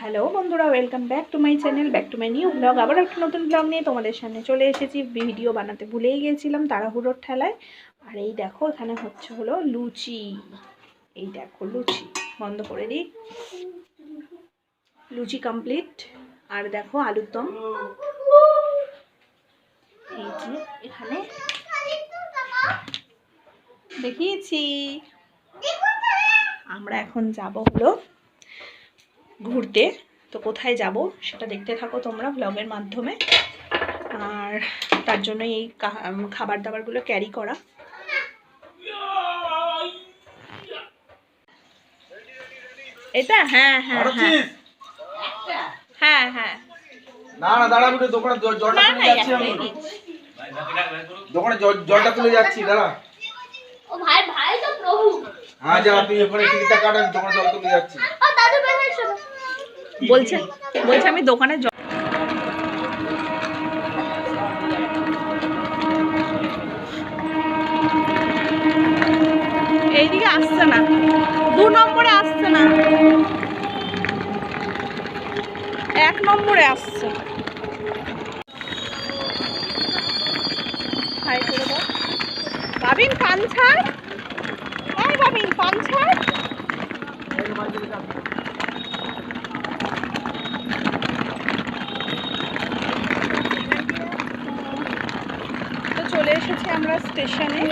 Hello বন্ধুরা welcome back to my channel back to my new blog আবার একটা নতুন ব্লগ নিয়ে তোমাদের সামনে চলে এসেছি। ভিডিও বানাতে ভুলেই গিয়েছিলাম তাড়াহুড়োর ঠেলায়। আর এই দেখো, এখানে হচ্ছে হলো লুচি। এই দেখো, লুচি। বন্ধ করে দিই। লুচি কমপ্লিট আর দেখো আলুর দম। এই যে এখানে দেখিয়েছি। আমরা এখন যাব হলো ঘুরতে। তো কোথায় যাব সেটা দেখতে থাকো তোমরা ব্লগের মাধ্যমে। আর তার জন্য এই খাবার দাবারগুলো ক্যারি করা। এটা? হ্যাঁ হ্যাঁ হ্যাঁ। হ্যাঁ হ্যাঁ। না না দাঁড়া আমি দোকানে জলটা তুলে যাচ্ছি আমি। দোকানে জলটা তুলে যাচ্ছি দাঁড়া। ও ভাই ভাই তো প্রভু। হ্যাঁ যা আপনি ওখানে টিকিটটা কাটেন দোকানে জল তুলে যাচ্ছি। ও দাদু বের হয়ে শোনো। বলছে বলছে আমি দোকানে এইদিকে আসছে না। দু নম্বরে আসছে না। এক নম্বরে আসছে। ভাবিন পান ছাড়। ভাবিন পান তো চলে আমরা স্টেশনে।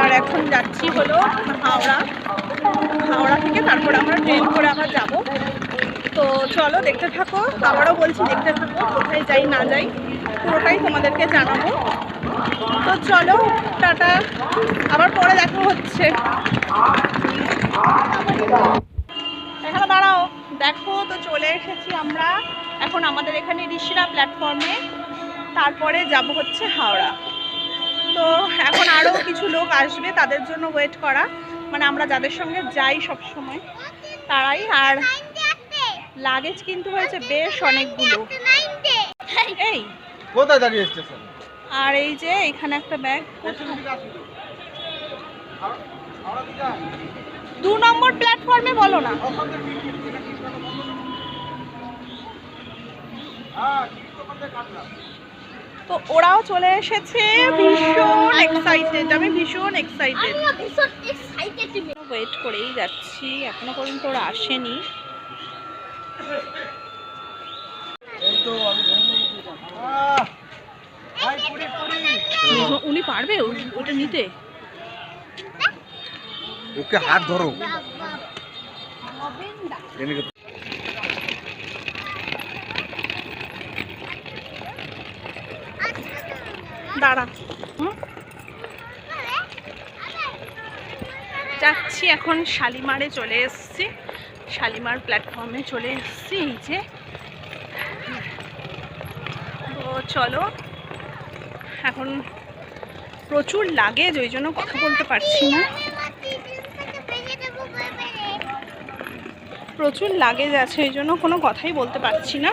আর এখন যাচ্ছি হলো হাওড়া। হাওড়া থেকে তারপর আমরা ট্রেন করে আবার যাব। তো চলো দেখতে থাকো। আবারও বলছি দেখতে থাকো, কোথায় যাই না যাই, পুরোটাই তোমাদেরকে জানাব। তো চলো, টাটা। আবার পরে দেখা হচ্ছে। এখানে দাঁড়াও। দেখো তো চলে এসেছি আমরা এখন আমাদের এখানে ঋষিরা প্ল্যাটফর্মে তারপরে যাব হচ্ছে হাওড়া। তো এখন আরও কিছু লোক আসবে তাদের জন্য ওয়েট করা। মানে আমরা যাদের সঙ্গে যাই সব সময় তারাই। আর লাগেজ কিন্তু হয়েছে বেশ অনেকগুলো। এই কোথায় দাঁড়িয়ে স্টেশন আর এই যে এখানে একটা ব্যাগ দু নম্বর প্ল্যাটফর্মে বলো না হ্যাঁ টিকিট দোকান থেকে কাটলাম তো ওরাও চলে এসেছে ভীষণ এক্সাইটেড আমি ভীষণ এক্সাইটেড আমিও ভীষণ এক্সাইটেড ওয়েট করেই যাচ্ছি এখনও পর্যন্ত ওরা আসেনি। এই তো আমি আহ, ভাই পুরি পুরি উনি পারবে ওটা নিতে? ওকে হাত ধরো। দাঁড়া? যাচ্ছি এখন শালিমারে চলে এসেছি। শালিমার প্ল্যাটফর্মে চলে এসেছি, এই যে। তো চলো, এখন প্রচুর লাগেজ ওই জন্য কথা বলতে পারছি না। প্রচুর লাগেজ আছে, ওই জন্য কোনো কথাই বলতে পারছি না।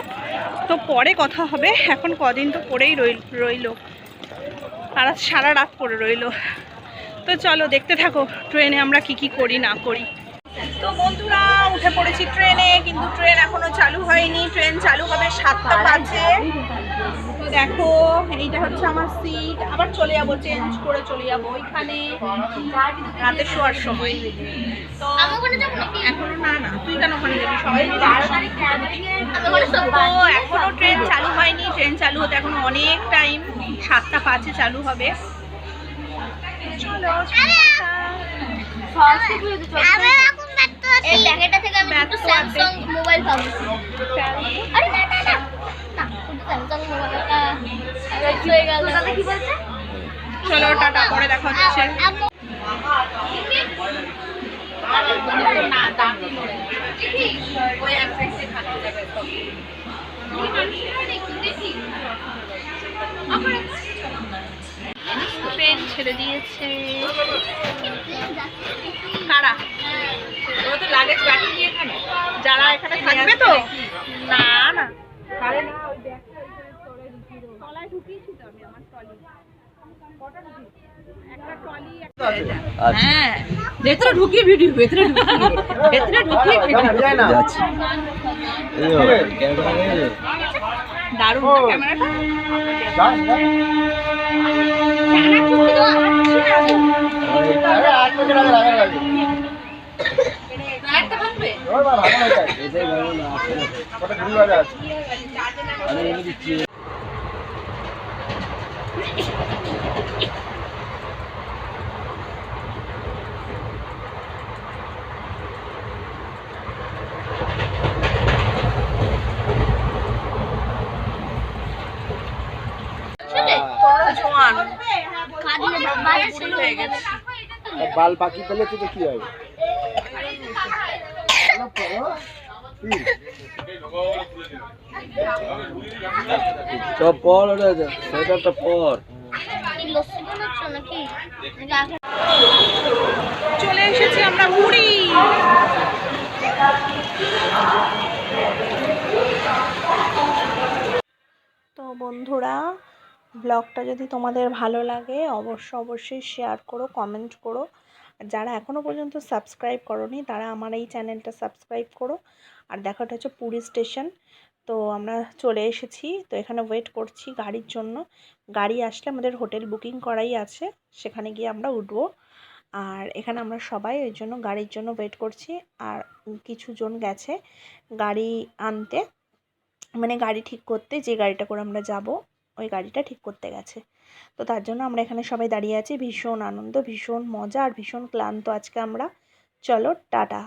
তো পরে কথা হবে, এখন কদিন তো পরেই রইল। আর সারা রাত পড়ে রইল। তো চলো, দেখতে থাকো, ট্রেনে আমরা কি কি করি, না করি। তো বন্ধুরা, উঠে পড়েছি ট্রেনে, কিন্তু ট্রেন এখনও চালু হয়নি। ট্রেন চালু হবে সাতটা বাজে। তো দেখো, এইটা হচ্ছে আমার সিট আবার চলে যাব চেঞ্জ করে চলে যাব ওইখানে। রাতে শোয়ার সময়। তো তুই কেন ওখানে যাবি তো এখনও ট্রেন চালু হয়নি ট্রেন চালু হতে এখন অনেক টাইম সাতটা পাঁচে চালু হবে মোবাইল পাবো আরে না না না স্যামসাং মোবাইল হয়ে গেল দাদা কি বলছে চলো টাটা পরে দেখা হচ্ছে আম্মু না দামি ওই এক সাইডে থাকতে যাবে ট্রেন ছেড়ে দিয়েছে যারা এখানে থাকবে তো? না না। তলায় ঢুকিয়েছি তো আমি আমার টলি হ্যাঁ ভেতরে ঢুকিয়ে ভিডিও ভেতরে ভেতরে ঢুকিয়ে ভিডিও। যায় না। যাচ্ছি। দারুণ ক্যামেরাটা যান, যান। আরে, আট মিনিট আগে লাগা লাগবে। একটা ভাঙবে ওই বাবা, ভালো হয়েছে। কটা ঢুল বাজা আছে? বাল পাখি পেলে তো কি হবে সব পর চলে এসেছি আমরা পুরী তো বন্ধুরা ব্লগটা যদি তোমাদের ভালো লাগে, অবশ্য অবশ্যই শেয়ার করো কমেন্ট করো। যারা এখনও পর্যন্ত সাবস্ক্রাইব করনি, তারা আমার এই চ্যানেলটা সাবস্ক্রাইব করো। আর দেখাটা হচ্ছে পুরী স্টেশন তো আমরা চলে এসেছি। তো এখানে ওয়েট করছি গাড়ির জন্য। গাড়ি আসলে আমাদের হোটেল বুকিং করাই আছে। সেখানে গিয়ে আমরা উঠবো। আর এখানে আমরা সবাই ওই জন্য গাড়ির জন্য ওয়েট করছি। আর কিছু জন গেছে গাড়ি আনতে। মানে গাড়ি ঠিক করতে যে গাড়িটা করে আমরা যাব। ওই গাড়িটা ঠিক করতে গেছে। তো তার জন্য আমরা এখানে সবাই দাঁড়িয়ে আছি। ভীষণ আনন্দ, ভীষণ মজা আর ভীষণ ক্লান্ত আজকে আমরা। চলো, টাটা।